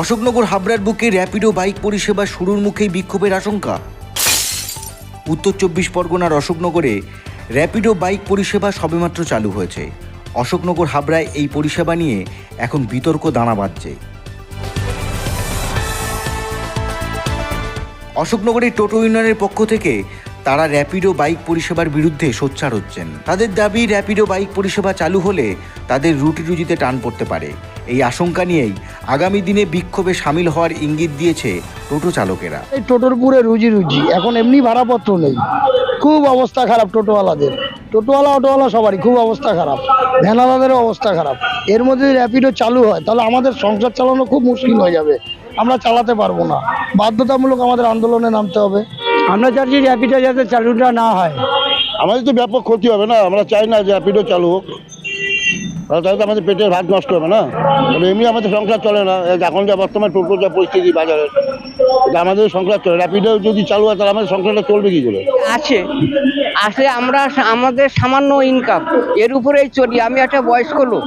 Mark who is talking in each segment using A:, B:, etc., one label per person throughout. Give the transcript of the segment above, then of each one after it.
A: অশোকনগর হাবড়ার বুকে র্যাপিডো বাইক পরিষেবা শুরুর মুখেই বিক্ষোভের আশঙ্কা। উত্তর চব্বিশ পরগনার অশোকনগরে র্যাপিডো বাইক পরিষেবা সবেমাত্র চালু হয়েছে। অশোকনগর হাবড়ায় এই পরিষেবা নিয়ে এখন বিতর্ক দানা বাঁধছে। অশোকনগরের টোটো ইউনিয়নের পক্ষ থেকে তারা র্যাপিডো বাইক পরিষেবার বিরুদ্ধে সোচ্চার হচ্ছেন। তাদের দাবি, র্যাপিডো বাইক পরিষেবা চালু হলে তাদের রুটি রুজিতে টান পড়তে পারে। এই আশঙ্কা নিয়েই আগামী দিনে বিক্ষোভে সামিল হওয়ার ইঙ্গিত দিয়েছে টোটো চালকেরা।
B: এই টোটোর পুরে রুজি রুজি এখন এমনি ভাড়াপত্র নেই। খুব অবস্থা খারাপ টোটোওয়ালাদের। টোটোওয়ালা অটোওয়ালা সবারই খুব অবস্থা খারাপ। ভ্যানওয়ালাদেরও অবস্থা খারাপ। এর মধ্যে যদি র্যাপিডো চালু হয় তাহলে আমাদের সংসার চালানো খুব মুশকিল হয়ে যাবে। আমরা চালাতে পারব না। বাধ্যতামূলক আমাদের আন্দোলনে নামতে হবে। আমরা চাচ্ছি র্যাপিডো যাতে চালুটা না হয়।
C: আমাদের তো ব্যাপক ক্ষতি হবে না। আমরা চাই না যে র্যাপিডো চালু হোক। তাহলে তো আমাদের পেটের ভাত নষ্ট হবে না? এমনি আমাদের সংসার চলে না। এখন যা বর্তমান টোটো যা পরিস্থিতি বাজারের এটা আমাদের সংসার চলে র্যাপিডো যদি চালু হয়, তাহলে আমাদের সংসারটা চলবে কি করে?
D: আছে। আসলে আমরা আমাদের সামান্য ইনকাম এর উপরেই চলি। আমি একটা বয়স্ক লোক।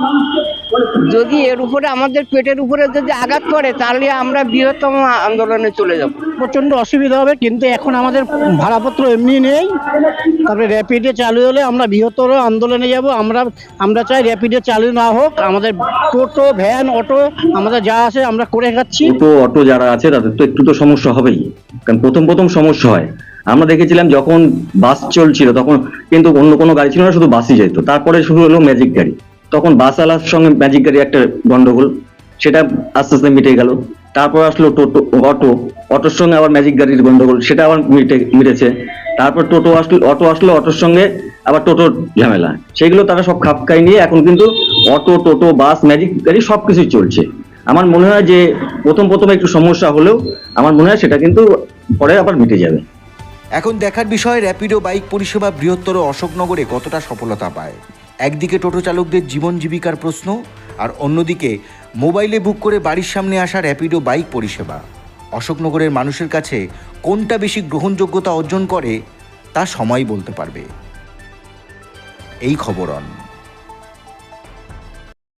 D: যদি এর উপরে, আমাদের পেটের উপরে যদি আঘাত করে, তাহলে আমরা বৃহত্তম আন্দোলনে চলে যাব।
B: প্রচণ্ড অসুবিধা হবে, কিন্তু এখন আমাদের ভাড়াপত্র এমনি নেই। তারপরে র্যাপিডে চালু হলে আমরা বৃহত্তর আন্দোলনে যাব। আমরা আমরা চাই র্যাপিডে চালু না হোক, আমাদের টোটো, ভ্যান, অটো, আমাদের যা আছে আমরা করে খাচ্ছি।
E: টোটো, অটো যারা আছে, তাদের তো একটু তো সমস্যা হবেই, কারণ প্রথম প্রথম সমস্যা হয়। আমরা দেখেছিলাম যখন বাস চলছিল, তখন কিন্তু অন্য কোনো গাড়ি ছিল না, শুধু বাসই যেত তারপরে শুরু হলো ম্যাজিক গাড়ি। তখন বাস আলার সঙ্গে ম্যাজিক গাড়ি একটা গন্ডগোল, সেটা আস্তে আস্তে মিটে গেল। তারপর আসলো টোটো, অটো। অটোর সঙ্গে আবার ম্যাজিক গাড়ির গন্ডগোল, সেটা আবার মিটে, মিটেছে। তারপর টোটো আসলো, অটো আসলো, অটোর সঙ্গে আবার টোটোর ঝামেলা। সেগুলো তারা সব খাপ খাই নিয়ে এখন কিন্তু অটো, টোটো, বাস ম্যাজিক গাড়ি সব কিছুই চলছে। আমার মনে হয় যে প্রথম প্রথম একটু সমস্যা হলেও আমার মনে হয় সেটা কিন্তু পরে আবার মিটে যাবে।
A: এখন দেখার বিষয় র্যাপিডো বাইক পরিষেবা বৃহত্তর অশোকনগরে কতটা সফলতা পায়? একদিকে টোটো চালকদের জীবন জীবিকার প্রশ্ন, আর অন্যদিকে মোবাইলে বুক করে বাড়ির সামনে আসা র্যাপিডো বাইক পরিষেবা। অশোকনগরের মানুষের কাছে কোনটা বেশি গ্রহণযোগ্যতা অর্জন করে, তা সময় বলতে পারবে। এই খবরন